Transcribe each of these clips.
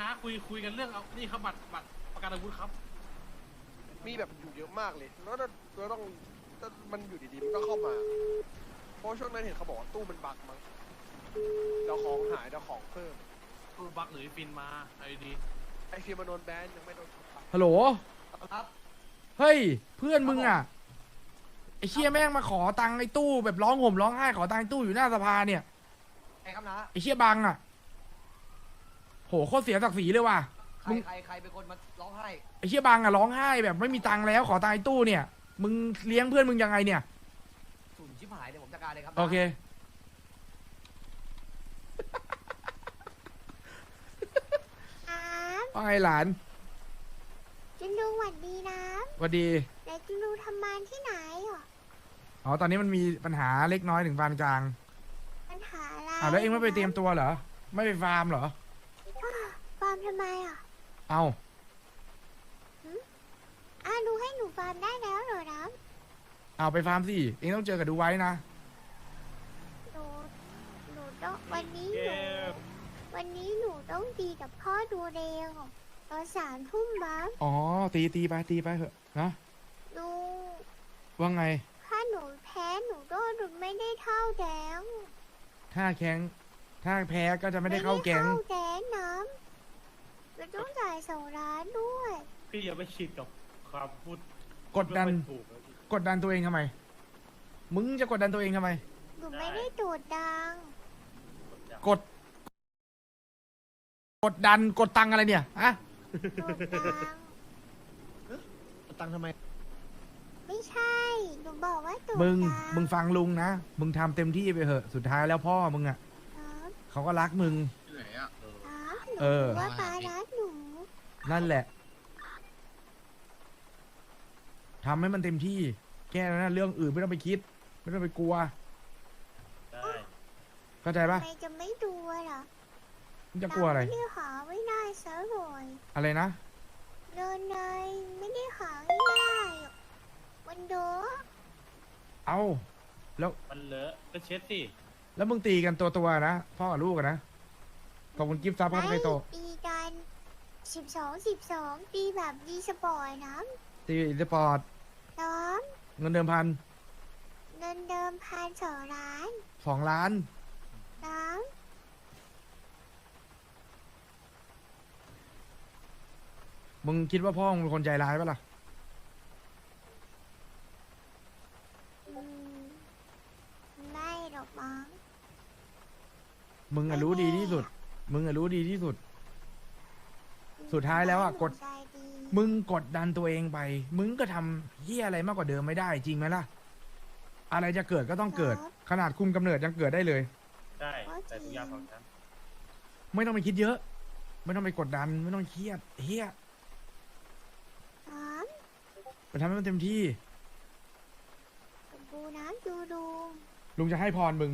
นะคุยคุยกันเรื่องเอานี่ครับบัตรบัตรประกันอาวุธครับ มีแบบอยู่เยอะมากเลย แล้วเราเราต้องมันอยู่ดีๆมันก็เข้ามา เพราะช่วงนั้นเห็นเขาบอกว่าตู้มันบักมั้งเดี๋ยวของหายเดี๋ยวของเพิ่มตู้บักหรือฟินมาไอ้ดีไอฟิล์มมันโดนแบนยังไม่โดนบักฮัลโหลครับเฮ้ยเพื่อนมึงอะไอ้เชี่ยแม่งมาขอตังค์ไอ้ตู้แบบร้องห่มร้องไห้ขอตังค์ไอ้ตู้อยู่หน้าสภาเนี่ยใครครับนะไอ้เชี่ยบังอะ โหโคตรเสียศักดิ์ศรีเลยว่ะ ใครมึง ใครใครเป็นคนมาร้องไห้ไอ้เชี่ยบังอะร้องไห้แบบไม่มีตังค์แล้วขอตังค์ไอ้ตู้เนี่ย มึงเลี้ยงเพื่อนมึงยังไงเนี่ย สุ่มชิบหายเดี๋ยวผมจัดการเลยครับนะโอเค ครับว่าไงหลานจุนดูหวัดดีนะสวัสดีแต่จุนดูทำงานที่ไหนเหรออ๋อ ตอนนี้มันมีปัญหาเล็กน้อยถึงปานกลางปัญหาอะไรอ้าวแล้วเองไม่ไปเตรียมตัวเหรอ ไม่ไปฟาร์มเหรอ ฟาร์มทำไมอะ เอาอะดูให้หนูฟาร์มได้แล้วเหรอนะเอาไปฟาร์มสิเองต้องเจอกับดูไว้นะ หนูหนูต้องวันนี้หนูวันนี้หนูต้องตีกับพ่อดูเรงอะตอนสามทุ่มบ้างอ๋อ ตีตีไปตีไปเถอะนะหนูว่าไงถ้าหนูแพ้หนูก็หนูไม่ได้เท่าแดงถ้าแข้งถ้าแพ้ก็จะไม่ได้เข้าแก๊ง ไม่ได้เข้าแก๊งน้ำ เราต้องจ่ายสองล้านด้วย พี่อย่าไปคิดกับความพูดกดดัน ไม่ถูกเลยพี่กดดันตัวเองทำไม มึงจะกดดันตัวเองทำไม หนูไม่ได้ตูดดัง กด กดดันกดตังอะไรเนี่ยอะตูดดัง ตังค์ทำไม ไม่ใช่ หนูบอกว่าตูดมึง ดัมึงฟังลุงนะ มึงทำเต็มที่ไปเถอะ สุดท้ายแล้วพ่อมึงอะ ครับเขาก็รักมึงครับ หนูเออ ว่าป้ารักหนูนั่นแหละทำให้มันเต็มที่ แค่นั้นนะเรื่องอื่นไม่ต้องไปคิด ไม่ต้องไปกลัว ได้เข้าใจปะทำไมจะไม่ดูอะเหรอมึงจะกลัวอะไรไม่ได้หาไม่ได้ซะบ่อยอะไรนะ เดินในไม่ได้หาไม่ได้อะมันเดอะเอาแล้วมันเลอะก็เช็ดสิ แล้วมึงตีกันตัวตัวๆนะ พ่อกับลูกอะนะ ขอบคุณกิฟต์ซับครับไปโตตีกันสิบสองสิบสองตีแบบดีสปอร์ตนะตีอิสปอร์ตน้องเงินเดิมพันเงินเดิมพันสองล้านสองล้าน น้องมึงคิดว่าพ่อมึงเป็นคนใจร้ายปะล่ะอืมไม่หรอกมั้งมึงอะรู้ดีที่สุด มึงอะรู้ดีที่สุด สุดท้ายแล้วอะกด ใจดีมึงกดดันตัวเองไป มึงก็ทำเฮียอะไรมากกว่าเดิมไม่ได้จริงไหมล่ะ อะไรจะเกิดก็ต้องเกิด ขนาดคุมกำเนิดยังเกิดได้เลย ได้ แต่ทุกอย่างของฉันไม่ต้องไปคิดเยอะ ไม่ต้องไปกดดัน ไม่ต้องเครียดเฮียน้ไปทำให้มันเต็มที่ำดูน้ำดูดูลุงจะให้พรมึง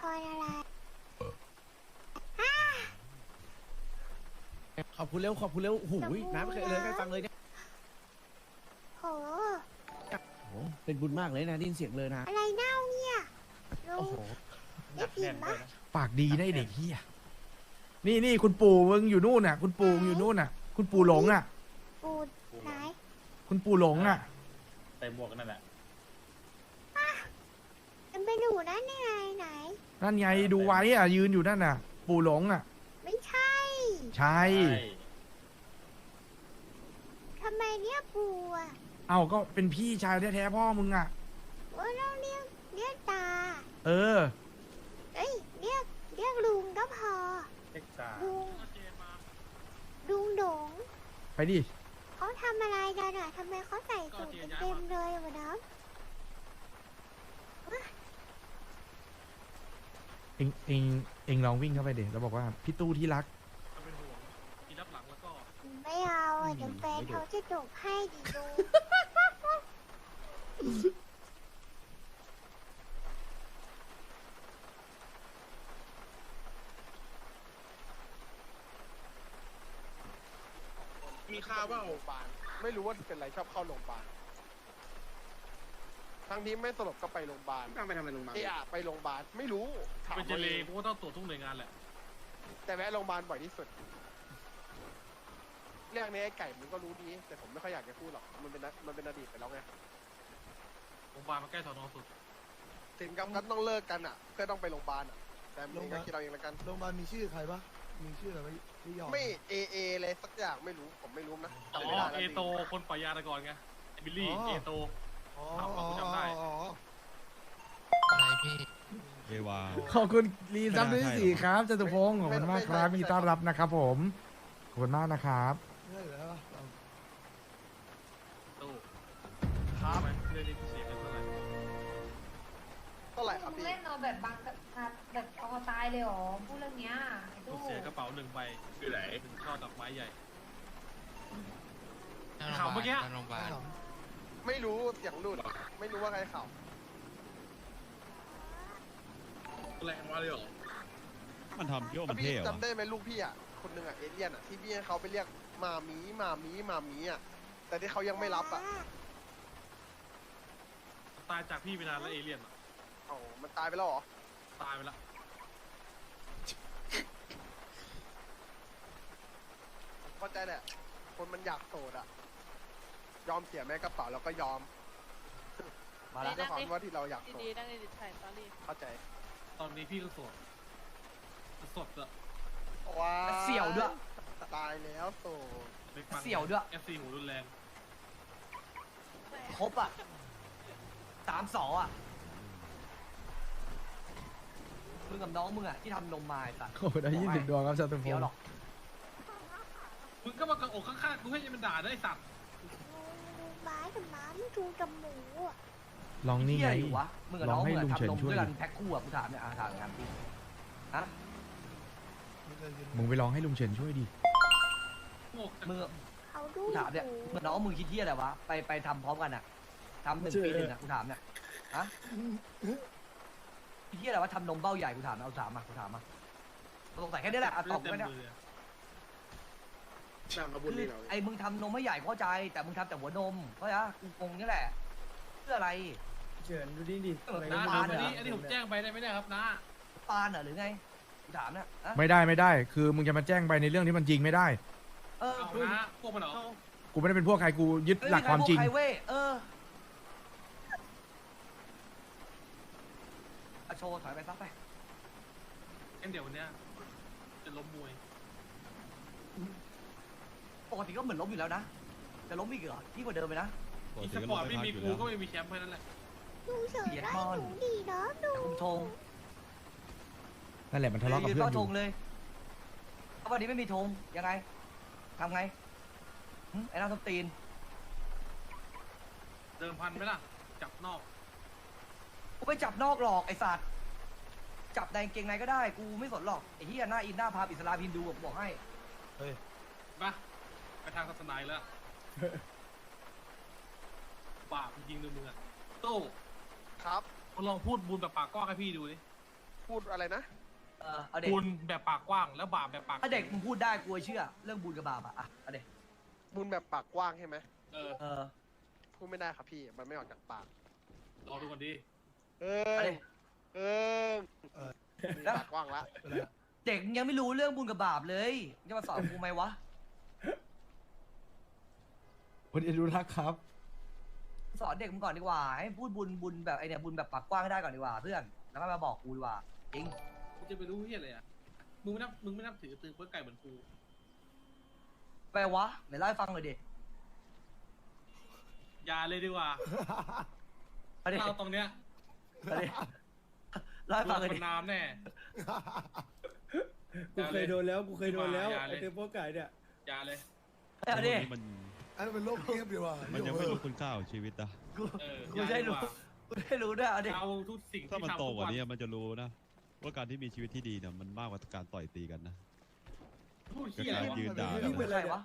พออะไร ขอบคุณเร็วขอบคุณเร็วโอ้โหน้ำไม่เคยเลยให้ฟังเลยเนี่ยโห โอ้โหเป็นบุญมากเลยนะได้ยินเสียงเลยนะอะไรเน่าเนี่ยลุโอ้งโหได้กลิแน่นนปะด้วยนะปากดีนะไอ้เด็กเฮียนี่นี่คุณปู่มึงอยู่นู่นน่ะ คุณปู่มึงอยู่นู่นน่ะ คุณปู่หลงอะ ปูดไหนคุณปู่หลงอะ ใส่หมวกนั่นแหละมันไปดูนั่นยังไงไหน นั่นไงดูไว้อะยืนอยู่นั่นน่ะ ปู่หลงอะไม่ใช่ ใช่ ทำไมเรียกปูอะเอาก็เป็นพี่ชายแท้ๆพ่อมึงอะว่าเราเรียกเรียกตา เออ เอ้ยเรียกเรียกลุงก็พอ เอ็กซ์ตาลุง ลุงดงไปดิ เขาทำอะไรกันอะทำไมเขาใส่สูทเต็มๆเลยวันนั้นเองเองเองลองวิ่งเข้าไปเด็แล้วบอกว่า พี่ตู้ที่รัก ไม่เอาอะเดี๋ยวแฟนเขาจะจบให้ดิลุงมีค่าว่าโรงพยาบาลไม่รู้ว่าเป็นไรชอบเข้าโรงพยาบาลทั้งที่ไม่สลบก็ไปโรงพยาบาลตั้งไปทำอะไรลงมาเออะไปโรงพยาบาลไม่รู้ถามเป็นเจตัวเลเองกูก็ต้องตรวจทุกหน่วยงานแหละ แต่แวะโรงพยาบาลบ่อยที่สุด เรื่องนี้ไอ้ไก่มึงก็รู้ดี แต่ผมไม่ค่อยอยากจะพูดหรอก มันเป็นอมันเป็นอดีตไปแล้วไงโรงพยาบาลมาใกล้สอนอสุดถึงกับกันต้องเลิกกันอะ เพื่อต้องไปโรงพยาบาลอะ แต่มึงก็คิดเอาเองละกัน โรงพยาบาลมีชื่อใครปะมีชื่ออะไรไหมที่ยอมไม่เอเอเลยสักอย่างไม่รู้ผมไม่รู้นะอ๋อจำไม่ได้แล้วเอโตคนปล่อยยาแต่ก่อนไงไอ้บิลลี่เอโต อ๋อครับอ๋อผมจำได้อ๋อเอวา ขอบคุณรีซับไม่ด้วยน่าใช่สี่ครับจตุพงศ์ขอบคุณมากครับไม่มีใช่ต้อนรับนะครับผม ขอบคุณมากนะครับ ใช่แล้วปะตู้ครับไหมเรื่องนี้เสียกันเท่าไหร่เท่าไหร่ครับมึงพี่ เล่นเอาแบบบังกับแบบเอาตายเลยเหรอพูดเรื่องเนี้ยไอ้ต้ตู้องเสียกระเป๋าหนึ่งใบคือไหนถึงช่อดอกไม้ใหญ่ ข่าวเมื่อกี้ไม่รู้เสียงหลุดไม่รู้ว่าใครเข่าแรงมาเลยเหรอมันทำเกี่ยวามันพี่เท่เหรอจำได้ไหมลูกพี่อะคนหนึ่งอะเอเลี่ยนอะที่พี่ให้เขาไปเรียก มามีมามีมามีอะแต่ที่เขายังไม่รับอะตายจากพี่ไปนานแล้วเอเลี่ยนอะเอ้ามันตายไปแล้วเหรอตายไปละเข้าใจแหละ คนมันอยากโสดอะ ยอมเสียแม่กระเป๋าแล้วก็ยอมมาแล้วด้วยความว่าที่เราอยากโสดดีๆนั่งในดิถ่ายสตอรี่เข้าใจ ตอนนี้พี่ก็โสดสดอะว้าเสี่ยวด้วย ตายแล้วโสดไม่ฟังเสี่ยวด้วย เอฟซีหูรุนแรงครบอะสามสองอะ มึงกับน้องมึงอะ ที่ทำนมมาไอ้สัตว์โอ้ได้ยี่สิบดวงครับจตุพเฟี้ยวงหรอกศ์มึงก็มากระอกข้างๆกูให้มันด่าได้ไอ้สัตว์ดูบ้ากับม้ามันดูกับหมูอะลองนี่เหี้ไงยอยู่วะมึงกับน้องลองให้มึงอะลุงเฉินทำนมช่วย ด้วยกันดิแพ็คคู่อะกูถามเนี่ยอะถามงานพี่ฮะไม่เคยกินมึงไปลองให้ลุงเฉินช่วยดิโง่จัง มึงเขาดูกูถามเนี่ยหมูมึงกับน้องมึงคิดเที่ยอะไรวะไปไปทำพร้อมกันอะทำหนึ่งปีหนึ่งอะกูถามเนี่ยฮะคิดเที่ยอะไรวะทำนมเบ้าใหญ่กูถามนะเอาถามมากูถามมาสงสัยแค่นี้แหละอะตอบกูเต็มแค่เนี้ยมืออะคือไอ้มึงทำนมไม่ใหญ่เข้าใจ แต่มึงทำแต่หัวนมเข้าใจปะกูงงนี่แหละเพื่ออะไรเฉินดูดิดิเออนะปานอันเหรนี้ออันนี้ผมแจ้งไปได้ไหมเนี่ยครับนะปานเหรอหรือไงกูถามเนี่ยอะไม่ได้ไม่ได้ คือมึงจะมาแจ้งไปในเรื่องที่มันจริงไม่ได้ เออเอาคือนะพวกมันเหรอกูไม่ได้เป็นพวกใครกูยึดหลักความจริง ไใรพกใครเว้ยเอออะโชว์ถอยไปซักไปงั้นเดี๋ยววันเนี้ยจะล้มมวยปกติก็เหมือนล้มอยู่แล้วนะแต่ล้มอีกเหรอที่งกว่าเดิมไปนะปกอีติสก็ปลองร์ตไปไม่พักมีอยู่กูแล้วก็ไม่มีแชมป์แค่นั้นแหละดูเฉินเหยียดได้บอลหนูดีเนาะดูแต่คุมธงนั่นแหละมันทะเลาะกับยืนเพื่อเฝ้านอธยู่งเลยถ้าวันนี้ไม่มีธงยังไง ทำไงหึไอ้หน้าส้นตีน เดิมพันไหมล่ะ จับนอก กูไปจับนอกหลอกไอ้สัตว์จับในกางเกงในก็ได้ กูไม่สนหรอกไอ้เหี้ยหน้าอินหน้าพาอิสลามฮินดูผมบอกให้ ปะไปทางศาสนาอีกแล้ว บาปจริงๆดูมึงอะโต้ครับมึงลองพูดบุญแบบปากกว้างให้พี่ดูดิพูดอะไรนะ เออเอาเด็กบุญแบบปากกว้าง แล้วบาปแบบปากถ้าเด็กมึงพูดได้กูจะเชื่อ เรื่องบุญกับบาปอะอะเอาเด็กบุญแบบปากกว้างใช่ไหมเออเออพูดไม่ได้ครับพี่มันไม่ออกจากปาก รอดูก่อนดิเอเอาอเด็กเออมีปากกว้างละเด็กยังไม่รู้เรื่องบุญกับบาปเลยมึงจะมาสอนกูไหมวะวันนี้รู้รักครับ สอนเด็กมึงก่อนดีกว่าให้พูดบุญบุญแบบไอเนี่ยบุญแบบปากกว้างให้ได้ก่อนดีกว่าเพื่อนแล้วก็มาบอกกูดีกว่าจริงกู จะไปรู้เฮียอะไรอะมึงไม่นับ มึงไม่นับถือตือเพื่อไก่เหมือนกู ไปวะไหนเล่าให้ฟังหน่อยดิอย่าเลยดีกว่าเอาดิเราตรงเนี้ยเอาดิเล่าให้ฟังหน่อยมัดินน้ำแน่ กูเคยโดนแล้วกูเคยโดนแล้วอย่าเลย ไอเทมโปไก่เนี่ยอย่าเลย เอาดิ มันอันนั้นเป็นโรคเงียบดีว่ะมันยังไม่รู้คุณค่าของชีวิตนะ กูเออกูได้รู้กูได้รู้ด้วยเอาดิ เอาทุกสิ่งถ้าที่มันทำโตทุกกว่าวันนี้มันจะรู้นะ ว่าการที่มีชีวิตที่ดีเนี่ยมันมากกว่าการต่อยตีกันนะพูดเฮียอะไรวะยืนด่านี่เป็นใคไรรวะวะ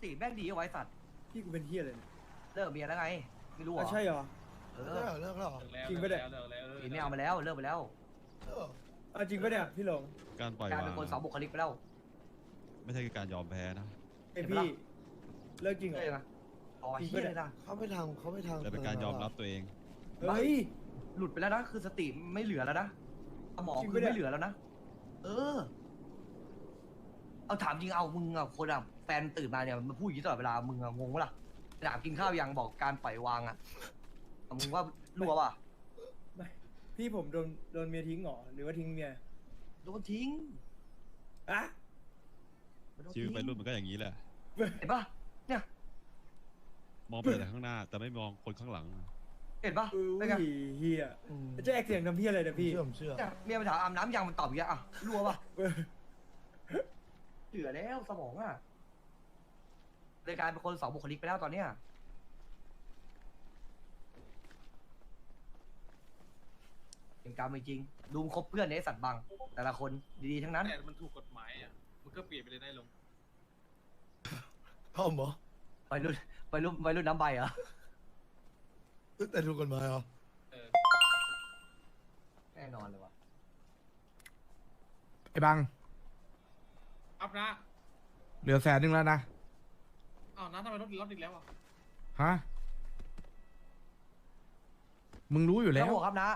สีแม่งดีเอาไว้สัตว์พี่กูเป็นเฮียเลยเนี่ยเลิกกับเมียแล้วไง ไม่รู้เหรอะอใช่เหรอ เอเลิอกแล้วเลิกแล้วเหรอเลิกแล้วจริงปะเนี่ยเลิกแล้วเลิกสีแล้วไม่เอามาแล้วเลิกไปแล้วเออเอาจริงปะเนี่ยพี่หลงการปล่อยกลายวาเป็นงคนสองบุคลิกไปแล้ว ไม่ใช่การยอมแพ้นะไอพี่เลิกจริงเหรเลิกอนะอ๋อเฮียเลยนะเขาไม่ทำเขาไม่ทำแต่เป็นการยอมรับตัวเอง เฮ้ย หลุดไปแล้วนะ คือสติไม่เหลือแล้วนะสมองจริงคืปะอเนี่ยไม่เหลือแล้วนะ เออ เอาถามจริงเอามึงอะคนอะแฟนตื่นมาเนี่ยมันพูดอย่างนี้ตลอดเวลา มึงอะงงปะล่ะถามกินข้าวยังบอกการปล่อยวางอะเอามึงว่ารั่วป่ะไม่พี่ผมโดนโดนเมียทิ้งเหรอหรือว่าทิ้งเมียโดนทิ้งอะมันโดนชีวิตทิ้งวัยรุ่นมันก็อย่างนี้แหละเห็นปะเนี่ย มองไปแต่ข้างหน้า แต่ไม่มองคนข้างหลัง เห็นปะอุ้เป็นไงยเฮียอืมจะแอกเสียงทำพี่อะไรเนี่ยพี่เนี่ยเมียมาถามอาบน้ำยังมันตอบอย่างเงี้ยอะรั่วป่ะเหลือแล้วสมองอะเลยกลายเป็นคนสองบุคลิกไปแล้วตอนเนี้ยเป็นกรรมจริงๆดูมงคบเพื่อนในสัตว์บัง แต่ละคนดีๆทั้งนั้น แต่มันถูกกฎหมายอะ มันก็เปลี่ยนไปเลยได้ลง พ่อหมอวัยรุ่นวัยรุ่นวัยรุ่นน้ำใบเหรอ แต่ถูกกฎหมายเหรอเออแน่นอนเลยวะไอ้บังอัพนะเหลือแสนหนึ่งแล้วนะ อ้าวน้าทำไมรถรถอีกแล้วอะ ฮะ มึงรู้อยู่แล้แล้ววบอกครับนะ